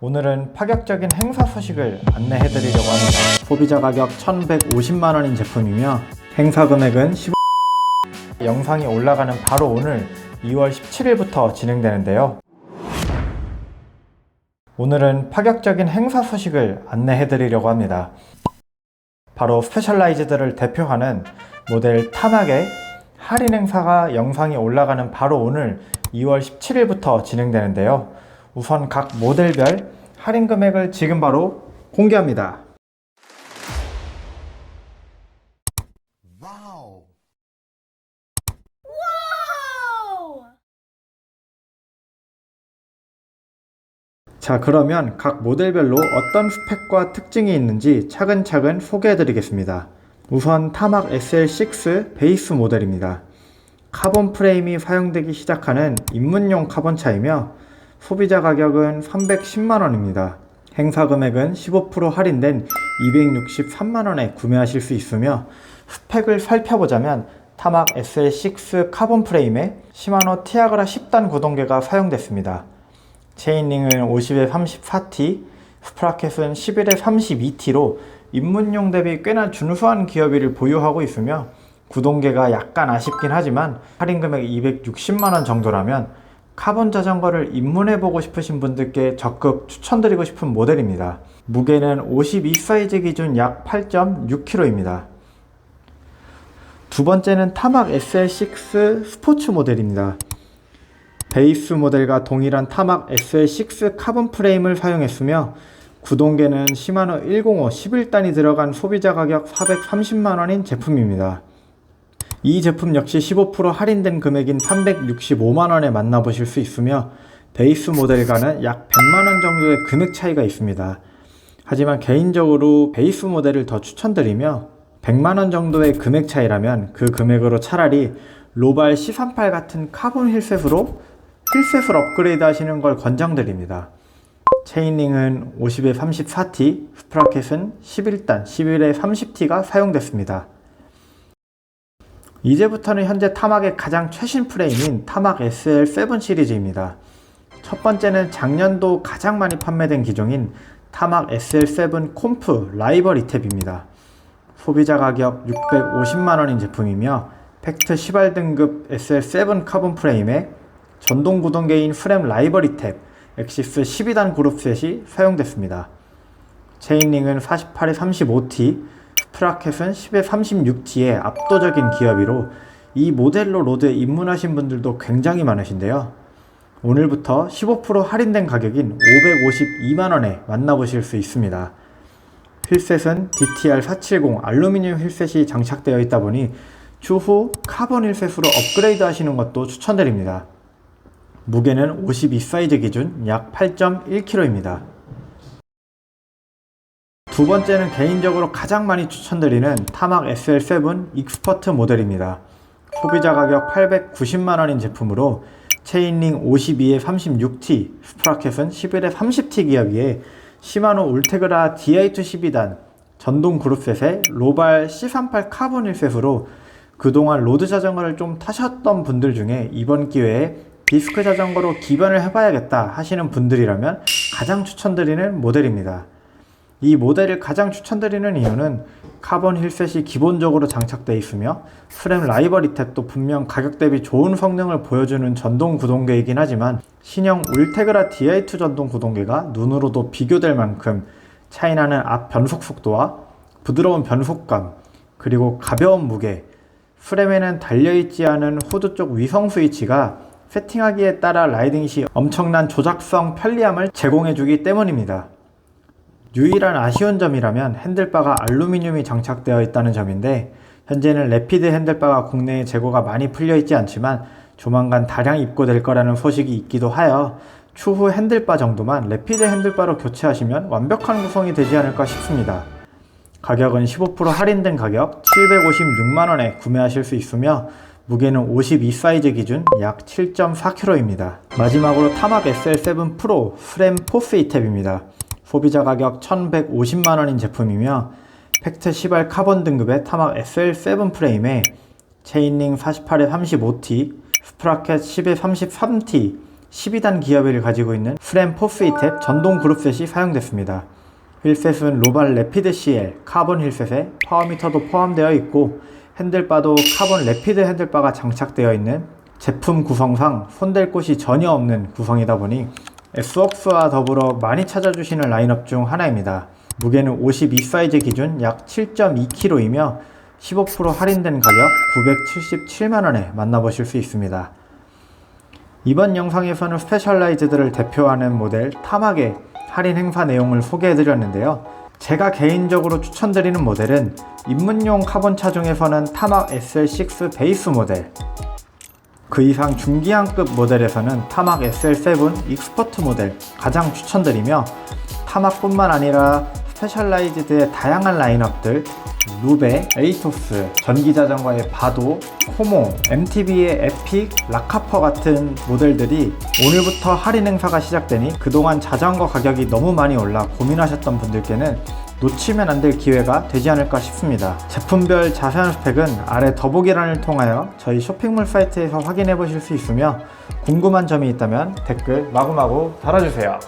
오늘은 파격적인 행사 소식을 안내해 드리려고 합니다. 소비자 가격 1,150만 원인 제품이며 행사 금액은 15... 영상이 올라가는 바로 오늘 2월 17일부터 진행되는데요. 오늘은 파격적인 행사 소식을 안내해 드리려고 합니다. 바로 스페셜라이즈드를 대표하는 모델 타막의 할인 행사가 영상이 올라가는 바로 오늘 2월 17일부터 진행되는데요. 우선 각 모델별 할인 금액을 지금 바로 공개합니다. 자, 그러면 각 모델별로 어떤 스펙과 특징이 있는지 차근차근 소개해 드리겠습니다. 우선 타막 SL6 베이스 모델입니다. 카본 프레임이 사용되기 시작하는 입문용 카본차이며 소비자 가격은 310만원입니다. 행사 금액은 15% 할인된 263만원에 구매하실 수 있으며 스펙을 살펴보자면 타막 SL6 카본 프레임에 시마노 티아그라 10단 구동계가 사용됐습니다. 체인링은 50에 34T, 스프라켓은 11에 32T로 입문용 대비 꽤나 준수한 기어비를 보유하고 있으며 구동계가 약간 아쉽긴 하지만 할인 금액 260만원 정도라면 카본 자전거를 입문해보고 싶으신 분들께 적극 추천드리고 싶은 모델입니다. 무게는 52 사이즈 기준 약 8.6kg입니다. 두 번째는 타막 SL6 스포츠 모델입니다. 베이스 모델과 동일한 타막 SL6 카본 프레임을 사용했으며 구동계는 시마노 105 11단이 들어간 소비자 가격 430만원인 제품입니다. 이 제품 역시 15% 할인된 금액인 365만원에 만나보실 수 있으며 베이스 모델과는 약 100만원 정도의 금액 차이가 있습니다. 하지만 개인적으로 베이스 모델을 더 추천드리며 100만원 정도의 금액 차이라면 그 금액으로 차라리 로발 C38 같은 카본 힐셋으로 힐셋을 업그레이드 하시는 걸 권장드립니다. 체인링은 50에 34T, 스프라켓은 11단, 11에 30T가 사용됐습니다. 이제부터는 현재 타막의 가장 최신 프레임인 타막 SL7 시리즈입니다. 첫 번째는 작년도 가장 많이 판매된 기종인 타막 SL7 콤프 라이벌 이탭입니다. 소비자 가격 650만원인 제품이며 팩트 10알 등급 SL7 카본 프레임에 전동 구동계인 프렘 라이벌 이탭 엑시스 12단 그룹셋이 사용됐습니다. 체인링은 48에 35T, 스 프라켓은 10에 36T의 압도적인 기어비로 이 모델로 로드에 입문하신 분들도 굉장히 많으신데요. 오늘부터 15% 할인된 가격인 552만원에 만나보실 수 있습니다. 휠셋은 DTR470 알루미늄 휠셋이 장착되어 있다 보니 추후 카본 휠셋으로 업그레이드 하시는 것도 추천드립니다. 무게는 52 사이즈 기준 약 8.1kg입니다. 두 번째는 개인적으로 가장 많이 추천드리는 타막 SL7 익스퍼트 모델입니다. 소비자 가격 890만원인 제품으로 체인링 52에 36T, 스프라켓은 11에 30T 기어비에 시마노 울테그라 DI2 12단 전동 그룹셋에 로발 C38 카본 1셋으로 그동안 로드 자전거를 좀 타셨던 분들 중에 이번 기회에 디스크 자전거로 기변을 해봐야겠다 하시는 분들이라면 가장 추천드리는 모델입니다. 이 모델을 가장 추천드리는 이유는 카본 힐셋이 기본적으로 장착되어 있으며 프렘 라이벌 이 탭도 분명 가격 대비 좋은 성능을 보여주는 전동 구동계이긴 하지만 신형 울테그라 DI2 전동 구동계가 눈으로도 비교될 만큼 차이나는 앞 변속 속도와 부드러운 변속감 그리고 가벼운 무게 프렘에는 달려있지 않은 후드 쪽 위성 스위치가 세팅하기에 따라 라이딩 시 엄청난 조작성 편리함을 제공해주기 때문입니다. 유일한 아쉬운 점이라면 핸들바가 알루미늄이 장착되어 있다는 점인데 현재는 레피드 핸들바가 국내에 재고가 많이 풀려 있지 않지만 조만간 다량 입고될 거라는 소식이 있기도 하여 추후 핸들바 정도만 레피드 핸들바로 교체하시면 완벽한 구성이 되지 않을까 싶습니다. 가격은 15% 할인된 가격 756만원에 구매하실 수 있으며 무게는 52 사이즈 기준 약 7.4kg입니다. 마지막으로 타막 SL7 프로 프렘 포스 이탭입니다. 소비자 가격 1150만 원인 제품이며 팩트 10알 카본 등급의 타막 SL7 프레임에 체인링 48에 35T, 스프라켓 10에 33T, 12단 기어비를 가지고 있는 프렘 포스 이탭 전동 그룹셋이 사용됐습니다. 휠셋은 로발 레피드 CL 카본 휠셋에 파워미터도 포함되어 있고 핸들바도 카본 레피드 핸들바가 장착되어 있는 제품 구성상 손댈 곳이 전혀 없는 구성이다 보니 S웍스와 더불어 많이 찾아주시는 라인업 중 하나입니다. 무게는 52 사이즈 기준 약 7.2kg이며 15% 할인된 가격 977만원에 만나보실 수 있습니다. 이번 영상에서는 스페셜라이즈드를 대표하는 모델 타막의 할인 행사 내용을 소개해드렸는데요. 제가 개인적으로 추천드리는 모델은 입문용 카본차 중에서는 타막 SL6 베이스 모델, 그 이상 중기향급 모델에서는 타막 SL7 익스퍼트 모델 가장 추천드리며 타막뿐만 아니라 스페셜라이즈드의 다양한 라인업들 루베, 에이토스, 전기자전거의 바도, 코모, MTB의 에픽, 라카퍼 같은 모델들이 오늘부터 할인 행사가 시작되니 그동안 자전거 가격이 너무 많이 올라 고민하셨던 분들께는 놓치면 안 될 기회가 되지 않을까 싶습니다. 제품별 자세한 스펙은 아래 더보기란을 통하여 저희 쇼핑몰 사이트에서 확인해 보실 수 있으며 궁금한 점이 있다면 댓글 마구마구 달아주세요.